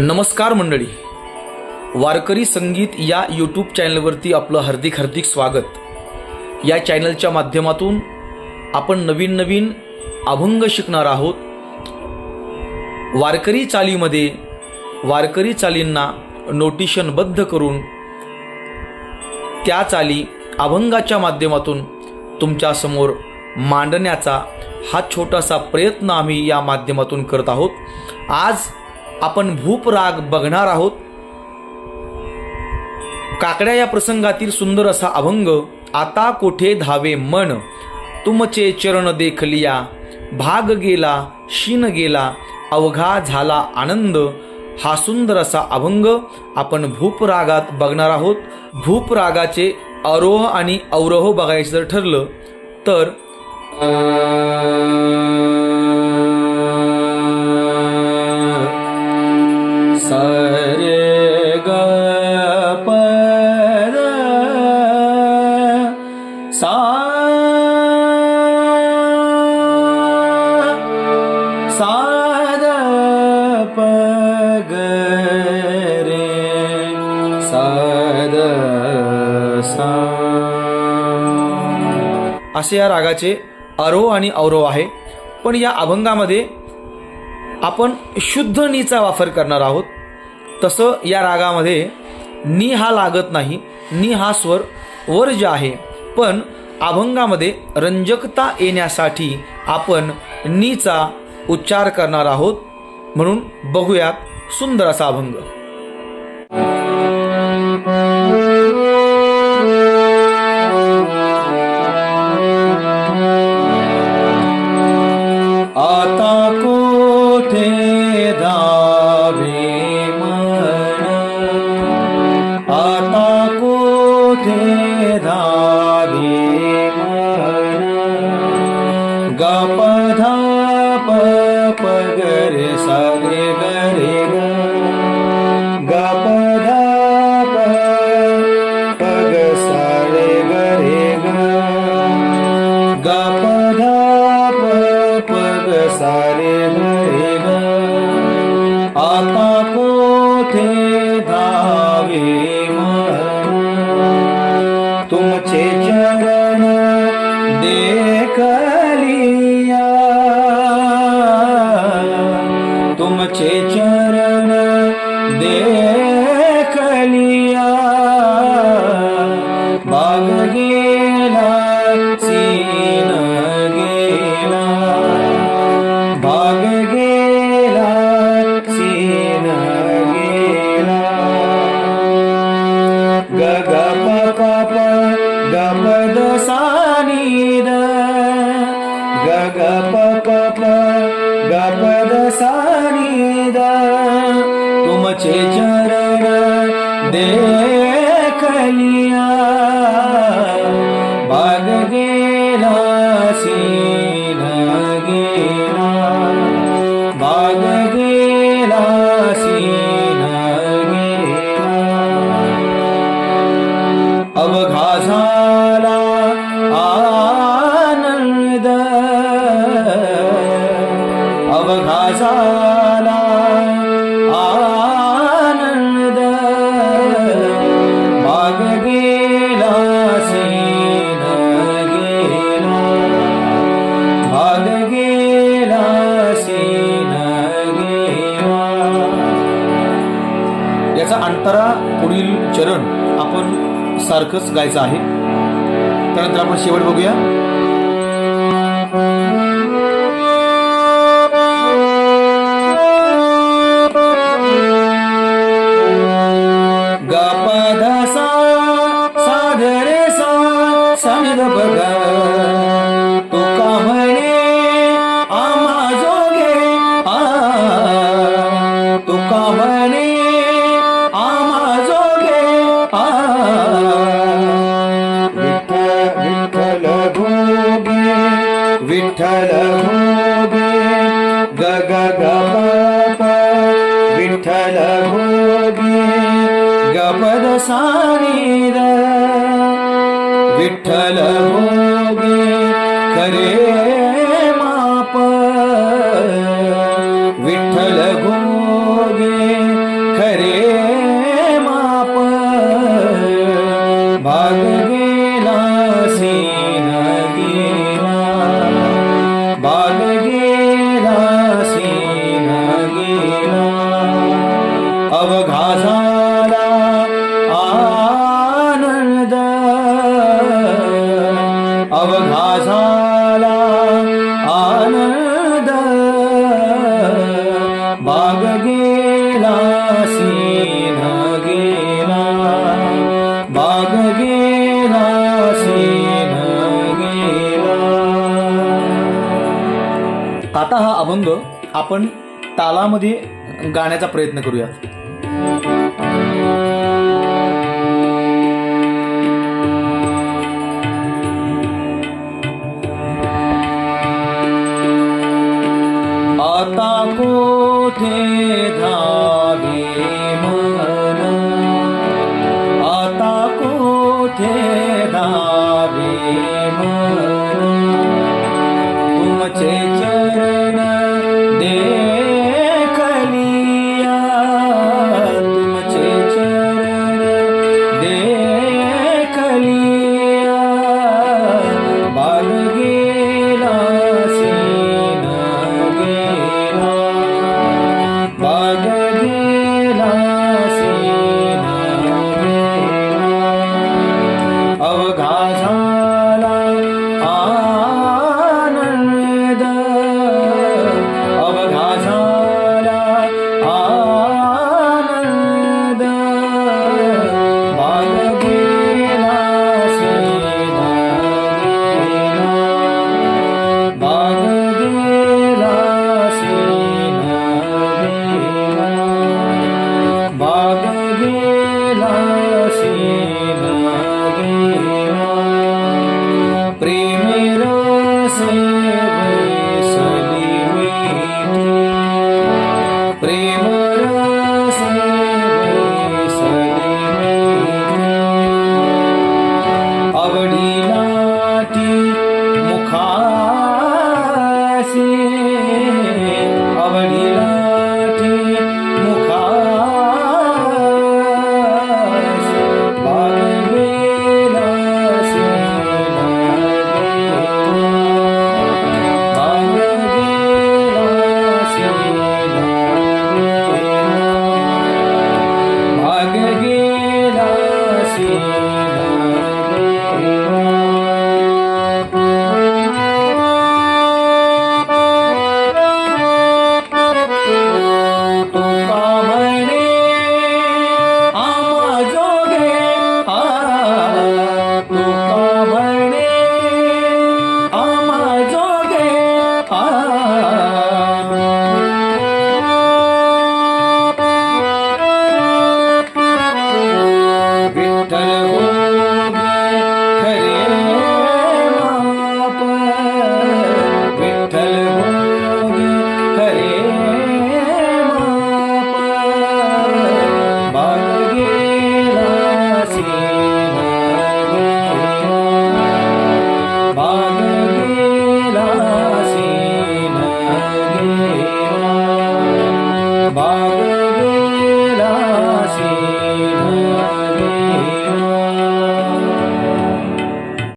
नमस्कार मंडळी. वारकरी संगीत या यूट्यूब चॅनलवरती आपलं हार्दिक हार्दिक स्वागत. या चॅनलच्या माध्यमातून आपण नवीन नवीन अभंग शिकणार आहोत. वारकरी चालीमध्ये वारकरी चालींना नोटिशनबद्ध करून त्या चाली अभंगाच्या माध्यमातून तुमच्यासमोर मांडण्याचा हा छोटासा प्रयत्न आम्ही या माध्यमातून करत आहोत. आज आपण भूप राग बघणार आहोत. काकड्या या प्रसंगातील सुंदर असा अभंग आता कोठे धावे मन तुमचे चरण देखलिया भाग गेला शीन गेला अवघा झाला आनंद हा सुंदर असा अभंग आपण भूपरागात बघणार आहोत. भूपरागाचे अरोह आणि अवरोह बघायचं जर ठरलं तर सरे ग पर सा साद प ग रे साद सा असे या रागाचे आरोह आणि अवरोह आहे. पण या अभंगामध्ये आपण शुद्ध नीचा वापर करणार आहोत. तसं या रागामध्ये नी हा लागत नाही नी हा स्वर वर्ज आहे. पण अभंगामध्ये रंजकता येण्यासाठी आपण नीचा उच्चार करणार आहोत. म्हणून बघूयात सुंदर असा अभंग. आत पगरे सागे गरे ग गप धाप पग सारे गरे ग गप धाप पग सारे गरे ग आता अवघा झाला सारखंच गायचं आहे. त्यानंतर आपण शेवट बघूया. ग ग ग प प अवघा झाला आनंद. अवघासाला आनंद. बाग गेला सीन गेला. बाग गेला सीन गेला. आता हा अभंग आपण तालामध्ये गाण्याचा प्रयत्न करूयात. आता कोठे धावे मन? आता कोठे धावे मन?